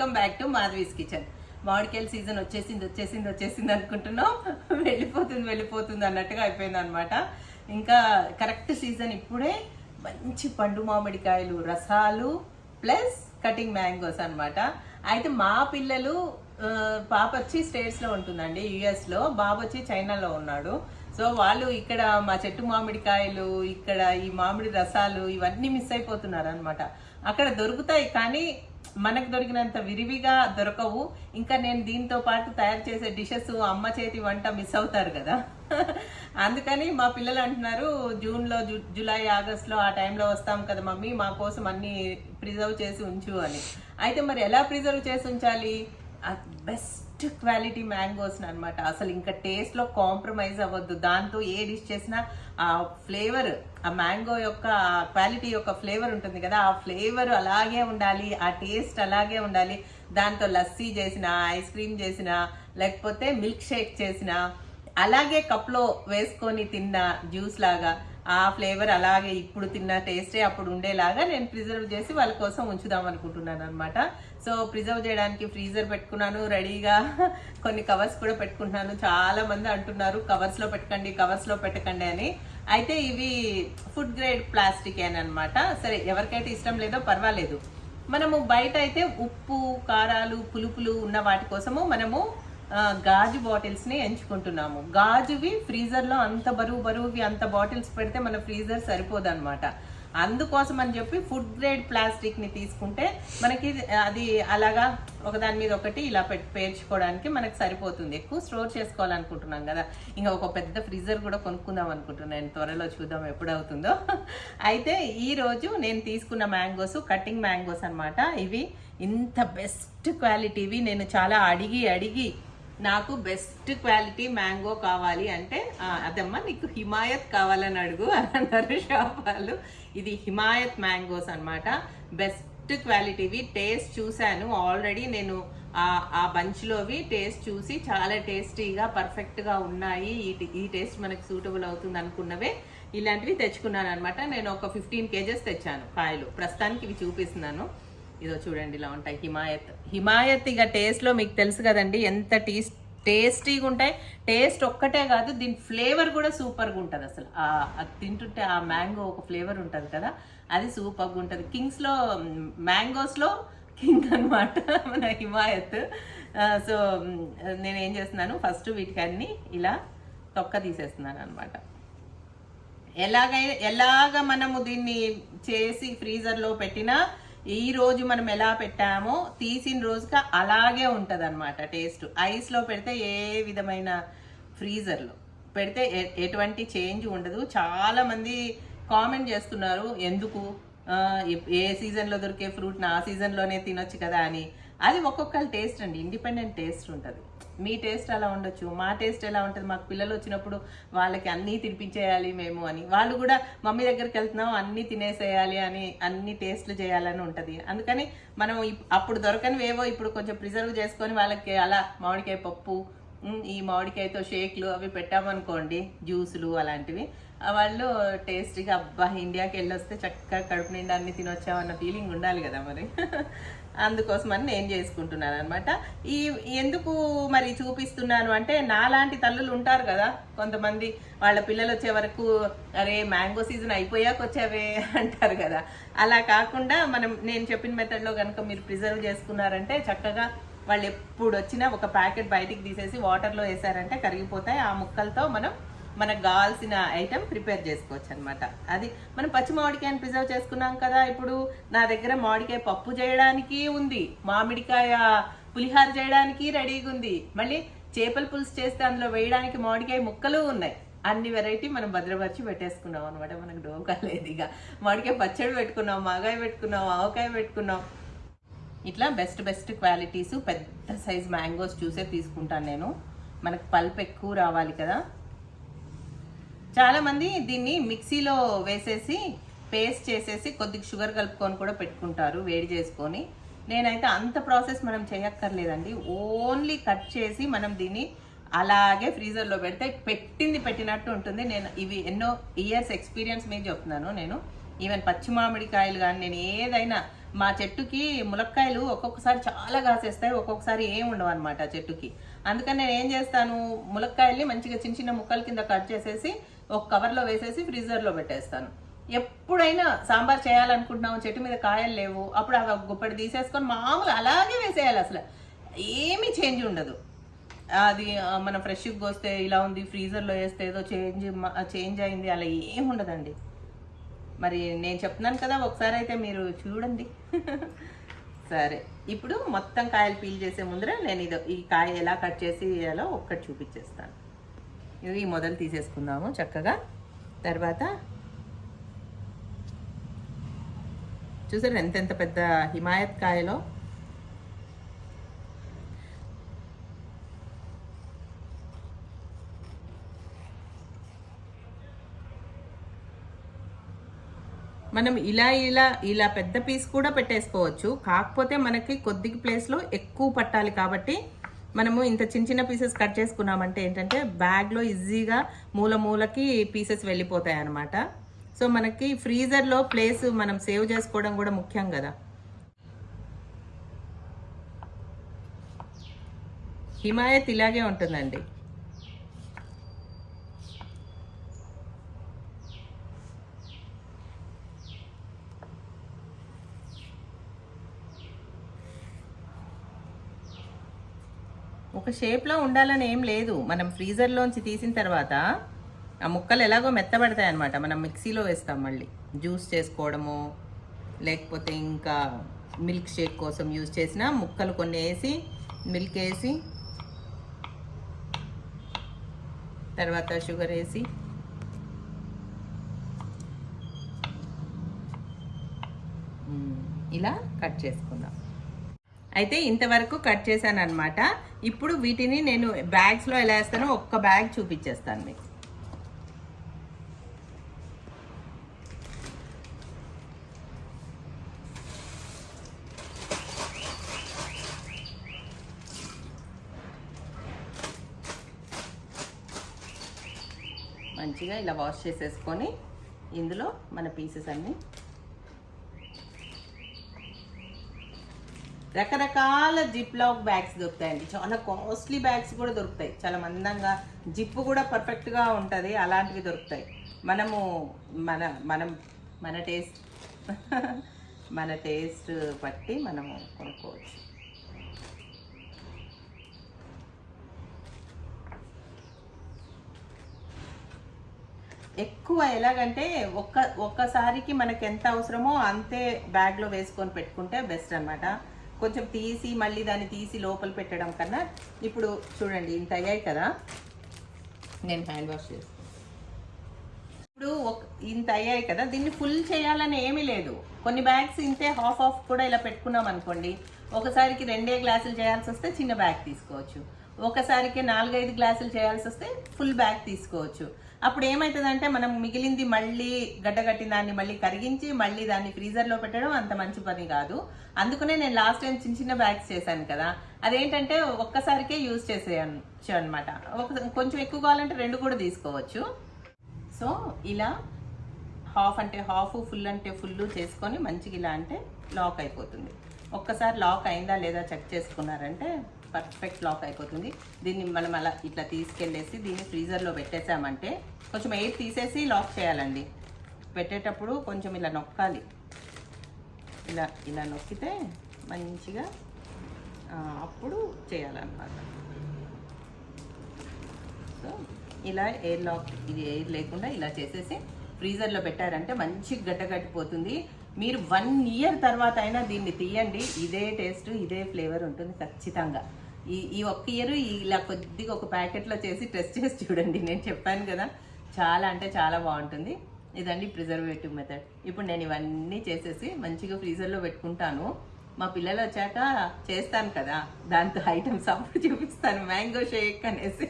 Welcome back to Madhavi's kitchen. మామిడికాయల season వచ్చేసింది వచ్చేసింది వచ్చేసింది అనుకుంటున్నాం. వెళ్ళిపోతుంది వెళ్ళిపోతుంది అన్నట్టుగా అయిపోయింది అనమాట ఇంకా కరెక్ట్ సీజన్ ఇప్పుడే మంచి పండు మామిడికాయలు రసాలు ప్లస్ కటింగ్ మ్యాంగోస్ అనమాట అయితే మా పిల్లలు పాప వచ్చి స్టేట్స్లో ఉంటుందండి యుఎస్లో బాబు వచ్చి చైనాలో ఉన్నాడు. సో వాళ్ళు ఇక్కడ మా చెట్టు మామిడికాయలు ఇక్కడ ఈ మామిడి రసాలు ఇవన్నీ మిస్ అయిపోతున్నారు అనమాట అక్కడ దొరుకుతాయి కానీ మనకు దొరికినంత విరివిగా దొరకవు. ఇంకా నేను దీంతో పాటు తయారు చేసే డిషెస్ అమ్మ చేతి వంట మిస్ అవుతారు కదా. అందుకని మా పిల్లలు అంటున్నారు జూన్లో జు జూలై ఆగస్ట్లో ఆ టైంలో వస్తాం కదా మమ్మీ మా కోసం అన్నీ ప్రిజర్వ్ చేసి ఉంచు అని. అయితే మరి ఎలా ప్రిజర్వ్ చేసి ఉంచాలి? బెస్ట్ క్వాలిటీ మ్యాంగోస్ అనమాట అసలు ఇంకా టేస్ట్లో కాంప్రమైజ్ అవ్వద్దు. దాంతో ఏ డిష్ చేసినా ఆ ఫ్లేవర్ ఆ మ్యాంగో యొక్క క్వాలిటీ యొక్క ఫ్లేవర్ ఉంటుంది కదా ఆ ఫ్లేవర్ అలాగే ఉండాలి ఆ టేస్ట్ అలాగే ఉండాలి. దాంతో లస్సీ చేసిన ఐస్ క్రీమ్ చేసిన లేకపోతే మిల్క్ షేక్ చేసిన అలాగే కప్లో వేసుకొని తిన్న జ్యూస్ లాగా ఆ ఫ్లేవర్ అలాగే ఇప్పుడు తిన్న టేస్టే అప్పుడు ఉండేలాగా నేను ప్రిజర్వ్ చేసి వాళ్ళ కోసం ఉంచుదాం అనుకుంటున్నాను అనమాట సో ప్రిజర్వ్ చేయడానికి ఫ్రీజర్ పెట్టుకున్నాను రెడీగా కొన్ని కవర్స్ కూడా పెట్టుకుంటున్నాను. చాలా మంది అంటున్నారు కవర్స్లో పెట్టకండి పెట్టకండి అని. అయితే ఇవి ఫుడ్ గ్రేడ్ ప్లాస్టిక్ అనమాట సరే ఎవరికైతే ఇష్టం లేదో పర్వాలేదు. మనము బయట అయితే ఉప్పు కారాలు పులుపులు ఉన్న వాటి కోసము మనము గాజు బాటిల్స్ని ఎంచుకుంటున్నాము. గాజువి ఫ్రీజర్లో అంత బరువు బరువువి అంత బాటిల్స్ పెడితే మన ఫ్రీజర్ సరిపోదు అనమాట అందుకోసం అని చెప్పి ఫుడ్ గ్రేడ్ ప్లాస్టిక్ని తీసుకుంటే మనకి అది అలాగా ఒకదాని మీద ఒకటి ఇలా పెట్టి పేర్చుకోవడానికి మనకు సరిపోతుంది. ఎక్కువ స్టోర్ చేసుకోవాలనుకుంటున్నాం కదా. ఇంకా ఒక పెద్ద ఫ్రీజర్ కూడా కొనుక్కుందాం అనుకుంటున్నాను త్వరలో చూద్దాం ఎప్పుడు అవుతుందో అయితే ఈరోజు నేను తీసుకున్న మ్యాంగోస్ కటింగ్ మ్యాంగోస్ అనమాట ఇవి ఇంత బెస్ట్ క్వాలిటీవి నేను చాలా అడిగి అడిగి నాకు బెస్ట్ క్వాలిటీ మ్యాంగో కావాలి అంటే అదమ్మా నీకు హిమాయత్ కావాలని అడుగు అని అన్నారు షాప్ వాళ్ళు. ఇది హిమాయత్ మ్యాంగోస్ అన్నమాట. బెస్ట్ క్వాలిటీవి టేస్ట్ చూశాను. ఆల్రెడీ నేను ఆ బంచ్లోవి టేస్ట్ చూసి చాలా టేస్టీగా పర్ఫెక్ట్గా ఉన్నాయి. ఈ టేస్ట్ మనకు సూటబుల్ అవుతుంది అనుకున్నవే ఇలాంటివి తెచ్చుకున్నాను అనమాట నేను ఒక ఫిఫ్టీన్ కేజెస్ తెచ్చాను కాయలు. ప్రస్తుతానికి ఇవి చూపిస్తున్నాను. ఇదో చూడండి ఇలా ఉంటాయి. హిమాయత్. హిమాయత్ ఇక టేస్ట్లో మీకు తెలుసు కదండి ఎంత టేస్ట్ టేస్టీగా ఉంటాయి. టేస్ట్ ఒక్కటే కాదు దీని ఫ్లేవర్ కూడా సూపర్గా ఉంటుంది అసలు. అది తింటుంటే ఆ మ్యాంగో ఒక ఫ్లేవర్ ఉంటుంది కదా అది సూపర్గా ఉంటుంది. కింగ్స్లో మ్యాంగోస్లో కింగ్ అనమాట మన హిమాయత్. సో నేను ఏం చేస్తున్నాను ఫస్ట్ వీటికి అన్ని ఇలా తొక్క తీసేస్తున్నాను అనమాట ఎలాగైనా ఎలాగ మనము దీన్ని చేసి ఫ్రీజర్లో పెట్టినా ఈ రోజు మనం ఎలా పెట్టామో తీసిన రోజుకి అలాగే ఉంటుంది అనమాట టేస్ట్ ఐస్లో పెడితే ఏ విధమైన ఫ్రీజర్లో పెడితే ఎటువంటి చేంజ్ ఉండదు. చాలామంది కామెంట్ చేస్తున్నారు ఎందుకు? ఏ సీజన్లో దొరికే ఫ్రూట్ని ఆ సీజన్లోనే తినొచ్చు కదా అని. అది ఒక్కొక్కరి టేస్ట్ అండి ఇండిపెండెంట్ టేస్ట్ ఉంటుంది. మీ టేస్ట్ అలా ఉండొచ్చు మా టేస్ట్ ఎలా ఉంటుంది? మాకు పిల్లలు వచ్చినప్పుడు వాళ్ళకి అన్నీ తినిపించేయాలి మేము అని. వాళ్ళు కూడా మమ్మీ దగ్గరికి వెళ్తున్నాం అన్నీ తినేసేయాలి అని అన్ని టేస్ట్లు చేయాలని ఉంటుంది. అందుకని మనం అప్పుడు దొరకనివేవో ఇప్పుడు కొంచెం ప్రిజర్వ్ చేసుకొని వాళ్ళకి అలా మామిడికాయ పప్పు ఈ మామిడికాయతో షేక్లు అవి పెట్టామనుకోండి జ్యూసులు అలాంటివి వాళ్ళు టేస్టీగా అబ్బా ఇండియాకి వెళ్ళొస్తే చక్కగా కడుపు నిండా అన్ని తినొచ్చామన్న ఫీలింగ్ ఉండాలి కదా మరి. అందుకోసమని నేను చేసుకుంటున్నాను అనమాట ఈ ఎందుకు మరి చూపిస్తున్నాను అంటే నాలాంటి తల్లులు ఉంటారు కదా కొంతమంది వాళ్ళ పిల్లలు వచ్చే వరకు అరే మ్యాంగో సీజన్ అయిపోయాక వచ్చావే అంటారు కదా. అలా కాకుండా మనం నేను చెప్పిన మెథడ్లో కనుక మీరు ప్రిజర్వ్ చేసుకున్నారంటే చక్కగా వాళ్ళు ఎప్పుడు వచ్చినా ఒక ప్యాకెట్ బయటికి తీసేసి వాటర్లో వేసారంటే కరిగిపోతాయి. ఆ ముక్కలతో మనం మనకు కావాల్సిన ఐటెం ప్రిపేర్ చేసుకోవచ్చు అనమాట అది మనం పచ్చి మామిడికాయని ప్రిజర్వ్ చేసుకున్నాం కదా ఇప్పుడు నా దగ్గర మామిడికాయ పప్పు చేయడానికి ఉంది. మామిడికాయ పులిహార చేయడానికి రెడీగా ఉంది. మళ్ళీ చేపల పులుసు చేస్తే అందులో వేయడానికి మామిడికాయ ముక్కలు ఉన్నాయి. అన్ని వెరైటీ మనం భద్రపరిచి పెట్టేసుకున్నాం అనమాట మనకు డోకా లేదు ఇక. మామిడికాయ పచ్చడి పెట్టుకున్నాం మాగాయ పెట్టుకున్నాం ఆవకాయ పెట్టుకున్నాం. ఇట్లా బెస్ట్ బెస్ట్ క్వాలిటీస్ పెద్ద సైజ్ మ్యాంగోస్ చూసే తీసుకుంటాను నేను. మనకు పల్ప్ ఎక్కువ రావాలి కదా. చాలామంది దీన్ని మిక్సీలో వేసేసి పేస్ట్ చేసేసి కొద్దిగా షుగర్ కలుపుకొని కూడా పెట్టుకుంటారు వేడి చేసుకొని. నేనైతే అంత ప్రాసెస్ మనం చేయక్కర్లేదండి. ఓన్లీ కట్ చేసి మనం దీన్ని అలాగే ఫ్రీజర్లో పెడితే పెట్టింది పెట్టినట్టు ఉంటుంది. నేను ఇవి ఎన్నో ఇయర్స్ ఎక్స్పీరియన్స్ మీద చెప్తున్నాను నేను. ఈవెన్ పచ్చి మామిడికాయలు కానీ నేను ఏదైనా మా చెట్టుకి ములక్కాయలు ఒక్కొక్కసారి చాలా కాసేస్తాయి ఒక్కొక్కసారి ఏం ఉండవు అనమాట చెట్టుకి. అందుకని నేను ఏం చేస్తాను ములక్కాయల్ని మంచిగా చిన్న చిన్న ముక్కల కింద కట్ చేసేసి ఒక కవర్లో వేసేసి ఫ్రీజర్లో పెట్టేస్తాను. ఎప్పుడైనా సాంబార్ చేయాలనుకుంటున్నాము చెట్టు మీద కాయలు లేవు అప్పుడు ఆ గుప్పటి తీసేసుకొని మామూలుగా అలాగే వేసేయాలి అసలు. ఏమీ చేంజ్ ఉండదు. అది మనం ఫ్రెష్గా వస్తే ఇలా ఉంది ఫ్రీజర్లో వేస్తే ఏదో చేంజ్ చేంజ్ అయింది అలా ఏం ఉండదండి. మరి నేను చెప్తున్నాను కదా ఒకసారి అయితే మీరు చూడండి. సరే ఇప్పుడు మొత్తం కాయలు పీల్ చేసే ముందర నేను ఇది ఈ కాయ ఎలా కట్ చేసి వేయాలో ఒక్కటి చూపించేస్తాను. ఇది మొదలు తీసేసుకుందాము చక్కగా. తర్వాత చూసారు ఎంతెంత పెద్ద హిమాయత్ కాయలో? మనం ఇలా ఇలా ఇలా పెద్ద పీస్ కూడా పెట్టేసుకోవచ్చు. కాకపోతే మనకి కొద్ది ప్లేస్లో ఎక్కువ పట్టాలి కాబట్టి మనము ఇంత చిన్న చిన్న పీసెస్ కట్ చేసుకున్నామంటే ఏంటంటే బ్యాగ్లో ఈజీగా మూల మూలకి పీసెస్ వెళ్ళిపోతాయి అన్నమాట. సో మనకి ఫ్రీజర్లో ప్లేస్ మనం సేవ్ చేసుకోవడం కూడా ముఖ్యం కదా. హిమాయత్ ఇలాగే ఉంటుందండి. ఒక షేప్లో ఉండాలని ఏం లేదు. మనం ఫ్రీజర్లోంచి తీసిన తర్వాత ఆ ముక్కలు ఎలాగో మెత్తబడతాయి అనమాట మనం మిక్సీలో వేస్తాం మళ్ళీ. జ్యూస్ చేసుకోవడము లేకపోతే ఇంకా మిల్క్ షేక్ కోసం యూజ్ చేసిన ముక్కలు కొన్ని వేసి మిల్క్ వేసి తర్వాత షుగర్ వేసి ఇలా కట్ చేసుకుందాం. అయితే ఇంతవరకు కట్ చేశాను అనమాట ఇప్పుడు వీటిని నేను బ్యాగ్స్లో ఎలా వేస్తానో ఒక్క బ్యాగ్ చూపించేస్తాను మీకు. మంచిగా ఇలా వాష్ చేసేసుకొని ఇందులో మన పీసెస్ అన్నీ రకరకాల జిప్ లాక్ బ్యాగ్స్ దొరుకుతాయండి. చాలా కాస్ట్లీ బ్యాగ్స్ కూడా దొరుకుతాయి. చాలా మందంగా జిప్ కూడా పర్ఫెక్ట్గా ఉంటుంది. అలాంటివి దొరుకుతాయి. మనము మన మనం మన టేస్ట్ మన టేస్ట్ బట్టి మనము కొనుక్కోవచ్చు. ఎక్కువ ఎలాగంటే ఒక్క ఒక్కసారికి మనకు ఎంత అవసరమో అంతే బ్యాగ్లో వేసుకొని పెట్టుకుంటే బెస్ట్ అన్నమాట. కొంచెం తీసి మళ్ళీ దాన్ని తీసి లోపల పెట్టడం కన్నా ఇప్పుడు చూడండి ఇంత అయ్యాయి కదా. నేను హ్యాండ్ వాష్ చేస్తాను. ఇప్పుడు ఇంత అయ్యాయి కదా దీన్ని ఫుల్ చేయాలని ఏమీ లేదు. కొన్ని బ్యాగ్స్ ఇంతే హాఫ్ ఆఫ్ కూడా ఇలా పెట్టుకున్నాం అనుకోండి ఒకసారికి రెండే గ్లాసులు చేయాల్సి వస్తే చిన్న బ్యాగ్ తీసుకోవచ్చు. ఒకసారికి నాలుగైదు గ్లాసులు చేయాల్సి వస్తే ఫుల్ బ్యాగ్ తీసుకోవచ్చు. అప్పుడు ఏమవుతుందంటే మనం మిగిలింది మళ్ళీ గడ్డగట్టిన దాన్ని మళ్ళీ కరిగించి మళ్ళీ దాన్ని ఫ్రీజర్లో పెట్టడం అంత మంచి పని కాదు. అందుకనే నేను లాస్ట్ టైం చిన్న చిన్న బ్యాగ్స్ చేశాను కదా. అదేంటంటే ఒక్కసారికే యూజ్ చేసేయచ్చు అనమాట ఒక కొంచెం ఎక్కువ కావాలంటే రెండు కూడా తీసుకోవచ్చు. సో ఇలా హాఫ్ అంటే హాఫ్ ఫుల్ అంటే ఫుల్ చేసుకొని మంచిగా ఇలా అంటే లాక్ అయిపోతుంది. ఒక్కసారి లాక్ అయిందా లేదా చెక్ చేసుకున్నారంటే పర్ఫెక్ట్ లాక్ అయిపోతుంది. దీన్ని మనం అలా ఇట్లా తీసుకెళ్ళేసి దీన్ని ఫ్రీజర్లో పెట్టేసామంటే కొంచెం ఎయిర్ తీసేసి లాక్ చేయాలండి. పెట్టేటప్పుడు కొంచెం ఇలా నొక్కాలి. ఇలా ఇలా నొక్కితే మంచిగా అప్పుడు చేయాలన్నమాట. సో ఇలా ఎయిర్ లాక్ ఇది ఎయిర్ లేకుండా ఇలా చేసేసి ఫ్రీజర్లో పెట్టారంటే మంచి గడ్డగట్టిపోతుంది. మీరు వన్ ఇయర్ తర్వాత అయినా దీన్ని తీయండి. ఇదే టేస్ట్ ఇదే ఫ్లేవర్ ఉంటుంది ఖచ్చితంగా. ఈ ఈ ఒక్క ఇయర్ ఇలా కొద్దిగా ఒక ప్యాకెట్లో చేసి టెస్ట్ చేసి చూడండి. నేను చెప్పాను కదా చాలా అంటే చాలా బాగుంటుంది. ఇదండి ప్రిజర్వేటివ్ మెథడ్. ఇప్పుడు నేను ఇవన్నీ చేసేసి మంచిగా ఫ్రీజర్లో పెట్టుకుంటాను. మా పిల్లలు వచ్చాక చేస్తాను కదా. దాంతో ఐటమ్స్ అప్పుడు చూపిస్తాను. మ్యాంగో షేక్ అనేసి.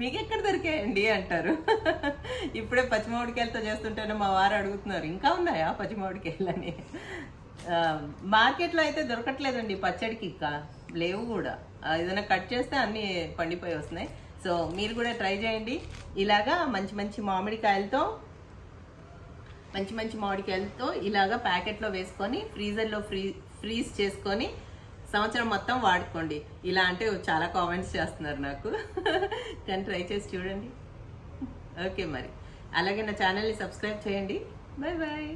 మీకు ఎక్కడ దొరికాయండి అంటారు. ఇప్పుడే పచ్చిమామిడికాయలతో చేస్తుంటేనే మా వారు అడుగుతున్నారు ఇంకా ఉన్నాయా పచ్చిమామిడికాయలని మార్కెట్లో అయితే దొరకట్లేదండి పచ్చడికి ఇంకా. లేవు కూడా. ఏదైనా కట్ చేస్తే అన్నీ పండిపోయి వస్తున్నాయి. సో మీరు కూడా ట్రై చేయండి. ఇలాగా మంచి మంచి మామిడికాయలతో మంచి మంచి మామిడికాయలతో ఇలాగా ప్యాకెట్లో వేసుకొని ఫ్రీజర్లో ఫ్రీ ఫ్రీజ్ చేసుకొని సంవత్సరం మొత్తం వాడుకోండి. ఇలా అంటే చాలా కామెంట్స్ చేస్తున్నారు నాకు. కానీ ట్రై చేసి చూడండి. ఓకే మరి. అలాగే నా ఛానల్ని సబ్స్క్రైబ్ చేయండి. Bye bye